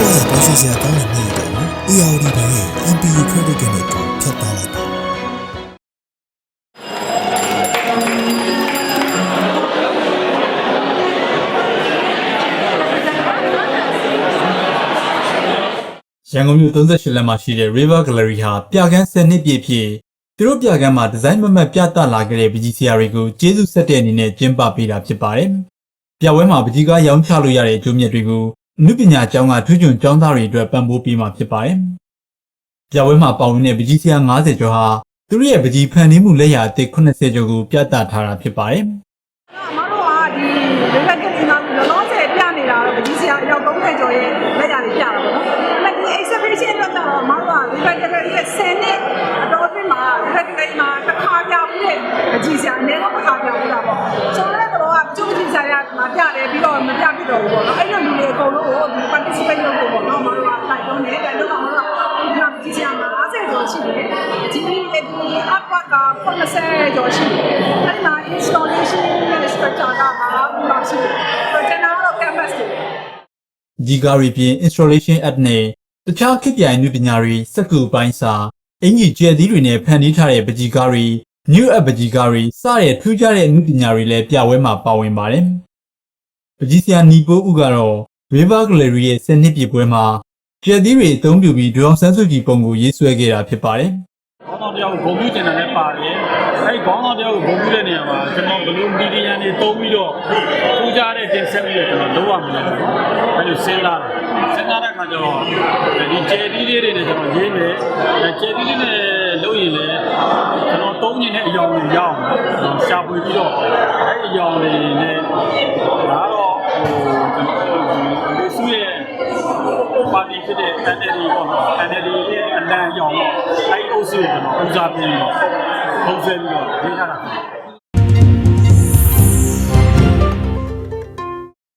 င်စရာကောင်းတဲ့နေ့တွေကို ARD ဘဏ်ရဲ့ MPU Credit Card နဲ့ကိုဖြတ်သားလိုက်ပါရန်ကုန်မြို့38လမ်းမှာရှိတဲ့ River Gallery ဟာပြကန်း10နှစ်ပြည့်ဖြစ်သူတို့ပြကန်းမှာဒီဇိုင်းမမတ်ပြသလာခဲ့တဲ့ပကြီးဆရာတွေကိုကျေးဇူးဆက်တဲ့အနေနဲ့ကျင်းပပေးတာဖြစ်ပါတယ်။ပြပွဲမှာပကြီးကားရောင်းချလို့ရတဲ့အကျိုးမြတ်တွေကိုအ နုပညာကျောင်းကထွေးချွန်ကျောင်းသားတွေအတွက်ပံ့ပိုးပေးမှာဖြစ်ပါတယ်။ပြပွဲမှာပါဝင်တဲ့ပကြီးဆရာ90ကျော်ဟာသူတို့ရဲ့ပကြီးဖန်တီးမှုလက်ရာအသစ်80ကျော်ကိုပြသထားတာဖြစ်ပါတယ်။အမတို့ကဒီလေလက်ကလေးကလောလောဆယ်ပြနေတာတော့ပကြီးစရာအယောက်30ကျော်ရဲ့လက်ရာတွေပြတာပေါ့နော်။အဲ့ဒီ exhibition အတွက်တော့အမတို့ကလေလက်ကလေးရဲ့10နှစ်အတော်အတွင်းမှာလေလက်ကလေးမှာတစ်ခါပြဘူးတဲ့ပကြီးစရာအနည်းဆုံးတစ်ခါပြဘူးတာပေါ့။ဆိုတော့တော့ကကျုပ်ပကြီးစရာကမှာပြတယ်ပြီးတော့မပြဖြစ်တော့ဘူးပေါ့နော်။အဲ့လိုလူတွေအ ကုန်လုံးကိုဒီ participate လုပ်ဖို့ပေါ့နော်။အမတို့ကတိုက်တွန်းတယ်တိုက်တွန်းတော့အမတို့ကဒီမှာပကြီးစရာမှာ50ကျော်ရှိတယ်။ဒီဒီ artwork က80ကျော်ရှိတယ်။အဲ့ဒီမှာ installation နဲ့ structure ကမှာပါရှိတယ်။ဆိုတော့ကျွန်တော်တို့ canvas တွေဂျီကာရီပြင် installation app နဲ့တခြားခေတ်ပြိုင်နည်းပညာတွေစက္ကူပိုင်းစာအင်ကြီးကျယ်သီးတွေနဲ့ဖန်တီးထားတဲ့ပကြီးကားတွေ new app ပကြီးကားတွေစတဲ့ထူးခြားတဲ့နည်းပညာတွေလည်းပြပွဲမှာပါဝင်ပါတယ်။ပကြီးဆရာနီပိုးဦးကတော့ River Gallery ရဲ့စနစ်ပြပွဲမှာကျယ်သီးတွေအသုံးပြုပြီးဒေါအောင်ဆန်းစုကြည်ပုံကိုရေးဆွဲခဲ့တာဖြစ်ပါတယ်။ခေါင်းဆောင်တယောက်ကိုဂုဏ်ပြုတင်တယ်လည်းပါတယ်။အဲဒီခေါင်းဆောင်တယောက်ကိုဂုဏ်ပြုတဲ့နေရာမှာကျွန်တော်ဘယ်လိုမီဒီယာတွေသုံးပြီးတော့ထူးခြားတဲ့တင်ဆက်ပြီးတော့ကျွန်တော်လုပ်ရမလဲပေါ့။အဲဒီလိုစဉ်းစားတယ်။စဉ်းစားတဲ့အခါကျတော့ဒီကျယ်သီးလေးတွေနဲ့ကျွန်တော်ရေးမယ်။အဲကျယ်သီးလေးနဲ့လုပ်ရင်လည်းကျွန်တော်သုံးနေတဲ့အယောင်တွေရအောင်ကျွန်တော်ရှာဖွေပြီးတော့အဲဒီအယောင်တွေ ပါတီဖြစ်တဲ့ NLD ပေါ့နော် NLD ရဲ့အလံရောင်တော့အဲဒီအုပ်စုကိုကျွန်တော်ဦးစားပေးပြီးတော့ပုံစံပြီးတော့ရေးထားတာဖြစ်တယ်